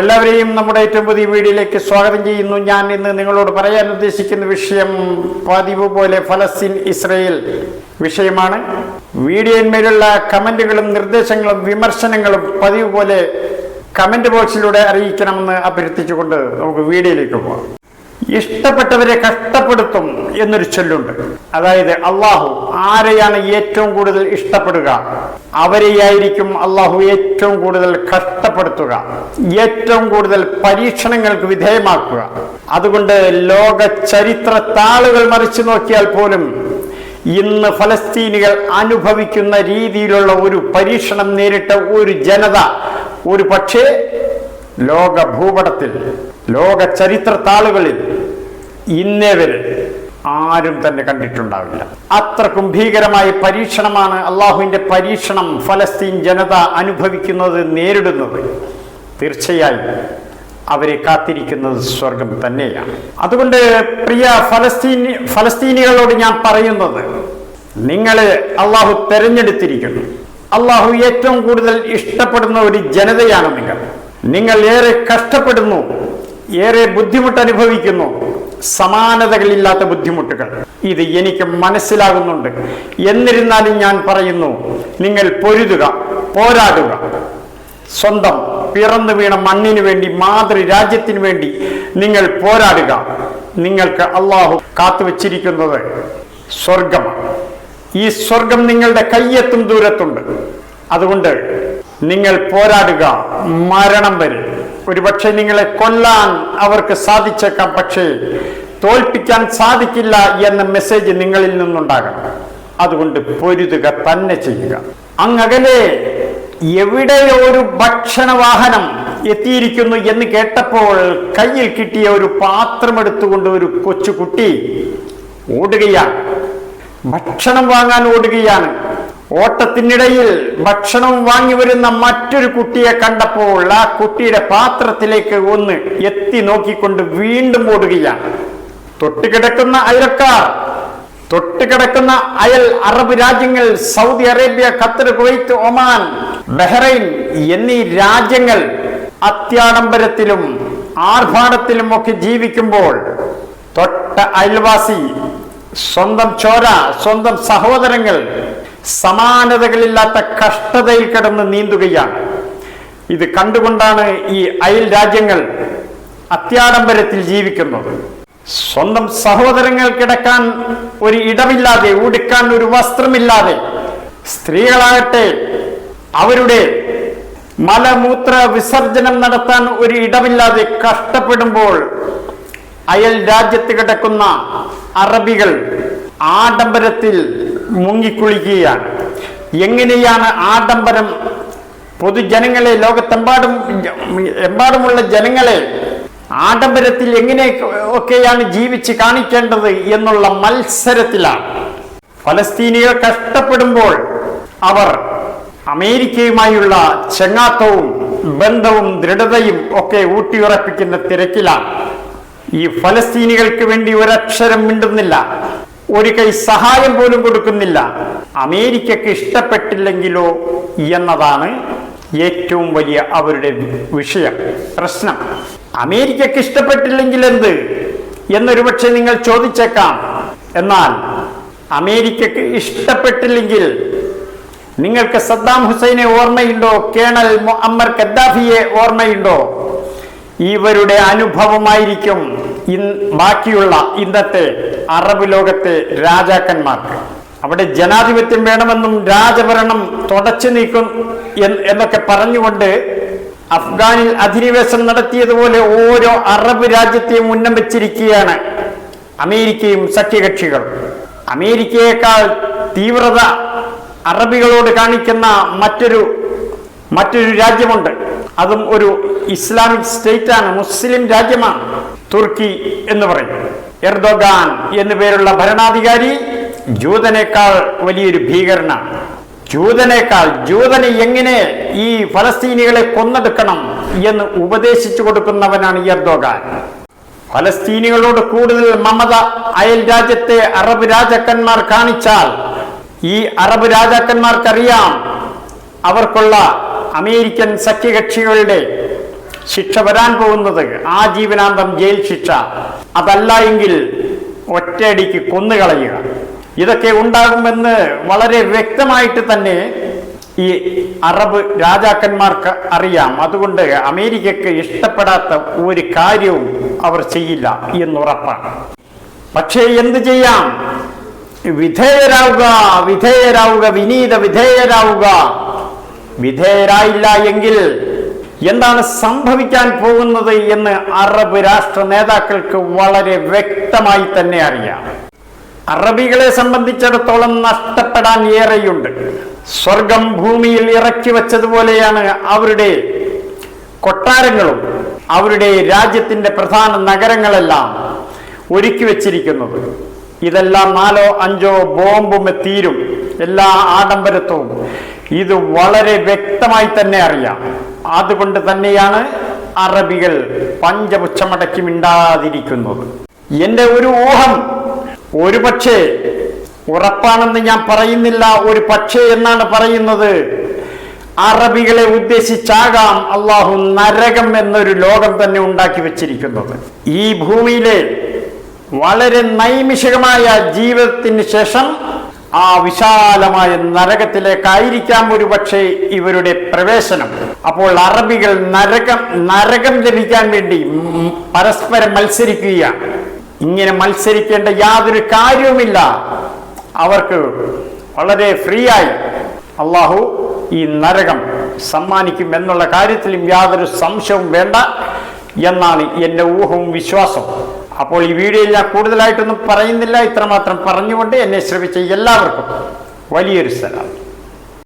എല്ലാവരെയും നമ്മുടെ ഏറ്റവും പുതിയ വീഡിയോയിലേക്ക് സ്വാഗതം ചെയ്യുന്നു. ഞാൻ ഇന്ന് നിങ്ങളോട് പറയാൻ ഉദ്ദേശിക്കുന്ന വിഷയം പതിവ് പോലെ ഫലസ്തീൻ ഇസ്രയേൽ വിഷയമാണ്. വീഡിയോയിന്മേലുള്ള കമന്റുകളും നിർദ്ദേശങ്ങളും വിമർശനങ്ങളും പതിവ് പോലെ കമന്റ് ബോക്സിലൂടെ അറിയിക്കണമെന്ന് അഭ്യർത്ഥിച്ചുകൊണ്ട് നമുക്ക് വീഡിയോയിലേക്ക് പോകാം. ഇഷ്ടപ്പെട്ടവരെ കഷ്ടപ്പെടുത്തും എന്നൊരു ചൊല്ലുണ്ട്. അതായത് അള്ളാഹു ആരെയാണ് ഏറ്റവും കൂടുതൽ ഇഷ്ടപ്പെടുക? അവരെയായിരിക്കും അള്ളാഹു ഏറ്റവും കൂടുതൽ കഷ്ടപ്പെടുത്തുക. ഏറ്റവും കൂടുതൽ പരീക്ഷണങ്ങൾക്ക് വിധേയമാക്കുക. അതുകൊണ്ട് ലോക ചരിത്ര താളുകൾ മറിച്ചു നോക്കിയാൽ പോലും ഇന്ന് ഫലസ്തീനികൾ അനുഭവിക്കുന്ന രീതിയിലുള്ള ഒരു പരീക്ഷണം നേരിട്ട ഒരു ജനത ഒരു പക്ഷേ ലോക ഭൂപടത്തിൽ ലോക ചരിത്ര താളുകളിൽ ഇന്നേ വരെ ആരും തന്നെ കണ്ടിട്ടുണ്ടാവില്ല. അത്രക്കും ഭീകരമായ പരീക്ഷണമാണ് അള്ളാഹുവിന്റെ പരീക്ഷണം ഫലസ്തീൻ ജനത അനുഭവിക്കുന്നത് നേരിടുന്നത്. തീർച്ചയായും അവരെ കാത്തിരിക്കുന്നത് സ്വർഗം തന്നെയാണ്. അതുകൊണ്ട് പ്രിയ ഫലസ്തീനി ഫലസ്തീനികളോട് ഞാൻ പറയുന്നത് നിങ്ങൾ അള്ളാഹു തെരഞ്ഞെടുത്തിരിക്കുന്നു. അള്ളാഹു ഏറ്റവും കൂടുതൽ ഇഷ്ടപ്പെടുന്ന ഒരു ജനതയാണ് നിങ്ങൾ. നിങ്ങൾ ഏറെ കഷ്ടപ്പെടുന്നു ഏറെ ബുദ്ധിമുട്ട് അനുഭവിക്കുന്നു സമാനതകളില്ലാത്ത ബുദ്ധിമുട്ടുകൾ. ഇത് എനിക്ക് മനസ്സിലാകുന്നുണ്ട്. എന്നിരുന്നാലും ഞാൻ പറയുന്നു നിങ്ങൾ പൊരുതുക പോരാടുക. സ്വന്തം പിറന്നു വീണ മണ്ണിനു വേണ്ടി മാതൃ രാജ്യത്തിന് വേണ്ടി നിങ്ങൾ പോരാടുക. നിങ്ങൾക്ക് അള്ളാഹു കാത്തുവച്ചിരിക്കുന്നത് സ്വർഗമാണ് ഈ സ്വർഗം നിങ്ങളുടെ കയ്യെത്തും ദൂരത്തുണ്ട്. അതുകൊണ്ട് നിങ്ങൾ പോരാടുക മരണം വരെ. ഒരുപക്ഷെ നിങ്ങളെ കൊല്ലാൻ അവർക്ക് സാധിച്ചേക്കാം പക്ഷേ തോൽപ്പിക്കാൻ സാധിക്കില്ല എന്ന മെസ്സേജ് നിങ്ങളിൽ നിന്നുണ്ടാകണം. അതുകൊണ്ട് പൊരുതുക തന്നെ ചെയ്യുക. അങ്ങകലെ എവിടെയോ ഒരു ഭക്ഷണ വാഹനം എത്തിയിരിക്കുന്നു എന്ന് കേട്ടപ്പോൾ കയ്യിൽ കിട്ടിയ ഒരു പാത്രം എടുത്തുകൊണ്ട് ഒരു കൊച്ചുകുട്ടി ഓടുകയാണ്. ഭക്ഷണം വാങ്ങാൻ ഓടുകയാണ്. ഓട്ടത്തിനിടയിൽ ഭക്ഷണം വാങ്ങി വരുന്ന മറ്റൊരു കുട്ടിയെ കണ്ടപ്പോൾ ആ കുട്ടിയുടെ പാത്രത്തിലേക്ക് ഒന്ന് എത്തി നോക്കിക്കൊണ്ട് വീണ്ടും ഓടുകയാണ്. തൊട്ടുകിടക്കുന്ന അയൽക്കാർ തൊട്ടുകിടക്കുന്ന അയൽ അറബ് രാജ്യങ്ങൾ Saudi Arabia Qatar Kuwait Oman Bahrain എന്നീ രാജ്യങ്ങൾ അത്യാഡംബരത്തിലും ആർഭാടത്തിലും ഒക്കെ ജീവിക്കുമ്പോൾ തൊട്ട അയൽവാസി സ്വന്തം ചോര സ്വന്തം സഹോദരങ്ങൾ സമാനതകളില്ലാത്ത കഷ്ടതയിൽ കിടന്ന് നീന്തുകയാണ്. ഇത് കണ്ടുകൊണ്ടാണ് ഈ അയൽ രാജ്യങ്ങൾ അത്യാഡംബരത്തിൽ ജീവിക്കുന്നത്. സ്വന്തം സഹോദരങ്ങൾ കിടക്കാൻ ഒരു ഇടമില്ലാതെ ഉടുക്കാൻ ഒരു വസ്ത്രമില്ലാതെ സ്ത്രീകളാകട്ടെ അവരുടെ മലമൂത്ര വിസർജനം നടത്താൻ ഒരു ഇടമില്ലാതെ കഷ്ടപ്പെടുമ്പോൾ അയൽ രാജ്യത്ത് കിടക്കുന്ന അറബികൾ ആഡംബരത്തിൽ മുങ്ങിക്കുളിക്കുകയാണ്. എങ്ങനെയാണ് ആഡംബരം? പൊതുജനങ്ങളെ ലോകത്തെമ്പാടും എമ്പാടുമുള്ള ജനങ്ങളെ ആഡംബരത്തിൽ എങ്ങനെ ഒക്കെയാണ് ജീവിച്ച് കാണിക്കേണ്ടത് എന്നുള്ള മത്സരത്തിലാണ്. ഫലസ്തീനികൾ കഷ്ടപ്പെടുമ്പോൾ അവർ അമേരിക്കയുമായുള്ള ചെങ്ങാത്തവും ബന്ധവും ദൃഢതയും ഒക്കെ ഊട്ടിയുറപ്പിക്കുന്ന തിരക്കിലാണ്. ഈ ഫലസ്തീനികൾക്ക് വേണ്ടി ഒരക്ഷരം മിണ്ടുന്നില്ല. ഒരു കൈ സഹായം പോലും കൊടുക്കുന്നില്ല. അമേരിക്കക്ക് ഇഷ്ടപ്പെട്ടില്ലെങ്കിലോ എന്നതാണ് ഏറ്റവും വലിയ അവരുടെ വിഷയം പ്രശ്നം. അമേരിക്കക്ക് ഇഷ്ടപ്പെട്ടില്ലെങ്കിൽ എന്ത്? എന്നൊരു പക്ഷെ നിങ്ങൾ ചോദിച്ചേക്കാം. എന്നാൽ അമേരിക്കക്ക് ഇഷ്ടപ്പെട്ടില്ലെങ്കിൽ നിങ്ങൾക്ക് സദ്ദാം ഹുസൈനെ ഓർമ്മയുണ്ടോ? കേണൽ മുഅമ്മർ ഖദ്ദാഫിയെ ഓർമ്മയുണ്ടോ? ഇവരുടെ അനുഭവമായിരിക്കും. ബാക്കിയുള്ള ഇന്നത്തെ അറബ് ലോകത്തെ രാജാക്കന്മാർക്ക് അവിടെ ജനാധിപത്യം വേണമെന്നും രാജഭരണം തുടച്ചു നീക്കും എന്ന് എന്നൊക്കെ പറഞ്ഞുകൊണ്ട് അഫ്ഗാനിൽ അധിനിവേശം നടത്തിയതുപോലെ ഓരോ അറബ് രാജ്യത്തെയും ഉന്നം വെച്ചിരിക്കുകയാണ് അമേരിക്കയും സഖ്യകക്ഷികളും അമേരിക്കയേക്കാൾ തീവ്രത അറബികളോട് കാണിക്കുന്ന മറ്റൊരു മറ്റൊരു രാജ്യമുണ്ട്. അതും ഒരു ഇസ്ലാമിക് സ്റ്റേറ്റാണ് മുസ്ലിം രാജ്യമാണ്. തുർക്കി എന്ന് പറയും. എർദോഗാൻ എന്നു പേരുള്ള ഭരണാധികാരി ജൂതനേക്കാൾ വലിയൊരു ഭീകരനാണ്. ജൂതനേക്കാൾ ജൂതനെ എങ്ങനെ ഈ ഫലസ്തീനികളെ കൊന്നെടുക്കണം എന്ന് ഉപദേശിച്ചു കൊടുക്കുന്നവനാണ് എർദോഗാൻ. ഫലസ്തീനികളോട് കൂടുതൽ മമത അയൽ രാജ്യത്തെ അറബ് രാജാക്കന്മാർ കാണിച്ചാൽ ഈ അറബ് രാജാക്കന്മാർക്കറിയാം അവർക്കുള്ള അമേരിക്കൻ സഖ്യകക്ഷികളുടെ ശിക്ഷ വരാൻ പോകുന്നത് ആ ജീവനാന്തം ജയിൽ ശിക്ഷ. അതല്ല എങ്കിൽ ഒറ്റയടിക്ക് കൊന്നുകളയുക. ഇതൊക്കെ ഉണ്ടാകുമെന്ന് വളരെ വ്യക്തമായിട്ട് തന്നെ ഈ അറബ് രാജാക്കന്മാർക്ക് അറിയാം. അതുകൊണ്ട് അമേരിക്കക്ക് ഇഷ്ടപ്പെടാത്ത ഒരു കാര്യവും അവർ ചെയ്യില്ല എന്നുറപ്പാണ്. പക്ഷേ എന്ത് ചെയ്യാം? വിധേയരാവുക വിധേയരാവുക വിനീത വിധേയരാവുക. വിധേയരായില്ല എങ്കിൽ എന്താണ് സംഭവിക്കാൻ പോകുന്നത് എന്ന് അറബ് രാഷ്ട്ര നേതാക്കൾക്ക് വളരെ വ്യക്തമായി തന്നെ അറിയാം. അറബികളെ സംബന്ധിച്ചിടത്തോളം നഷ്ടപ്പെടാൻ ഏറെയുണ്ട്. സ്വർഗം ഭൂമിയിൽ ഇറക്കി വെച്ചതുപോലെയാണ് അവരുടെ കൊട്ടാരങ്ങളും അവരുടെ രാജ്യത്തിന്റെ പ്രധാന നഗരങ്ങളെല്ലാം ഒരുക്കി വെച്ചിരിക്കുന്നത്. ഇതെല്ലാം നാലോ അഞ്ചോ ബോംബും തീരും എല്ലാ ആഡംബരത്വവും. ഇത് വളരെ വ്യക്തമായി തന്നെ അറിയാം. അതുകൊണ്ട് തന്നെയാണ് അറബികൾ പഞ്ചപുച്ഛമടക്കി മിണ്ടാതിരിക്കുന്നത്. എന്റെ ഒരു ഊഹം ഒരു പക്ഷേ ഉറപ്പാണെന്ന് ഞാൻ പറയുന്നില്ല ഒരു പക്ഷേ എന്നാണ് പറയുന്നത്. അറബികളെ ഉദ്ദേശിച്ചാകാം അള്ളാഹു നരകം എന്നൊരു ലോകം തന്നെ ഉണ്ടാക്കി വെച്ചിരിക്കുന്നത്. ഈ ഭൂമിയിലെ വളരെ നൈമിഷികമായ ജീവിതത്തിന് ശേഷം ആ വിശാലമായ നരകത്തിലേക്കായിരിക്കാം ഒരു പക്ഷേ ഇവരുടെ പ്രവേശനം. അപ്പോൾ അറബികൾ നരകം നരകം ലഭിക്കാൻ വേണ്ടി പരസ്പരം മത്സരിക്കുകയാണ്. ഇങ്ങനെ മത്സരിക്കേണ്ട യാതൊരു കാര്യവുമില്ല. അവർക്ക് വളരെ ഫ്രീ ആയി അള്ളാഹു ഈ നരകം സമ്മാനിക്കും എന്നുള്ള കാര്യത്തിലും യാതൊരു സംശയവും വേണ്ട എന്നാണ് എന്റെ ഊഹവും വിശ്വാസവും. അപ്പോൾ ഈ വീഡിയോയിൽ ഞാൻ കൂടുതലായിട്ടൊന്നും പറയുന്നില്ല. ഇത്രമാത്രം പറഞ്ഞുകൊണ്ട് എന്നെ ശ്രമിച്ച എല്ലാവർക്കും വലിയൊരു സലാം.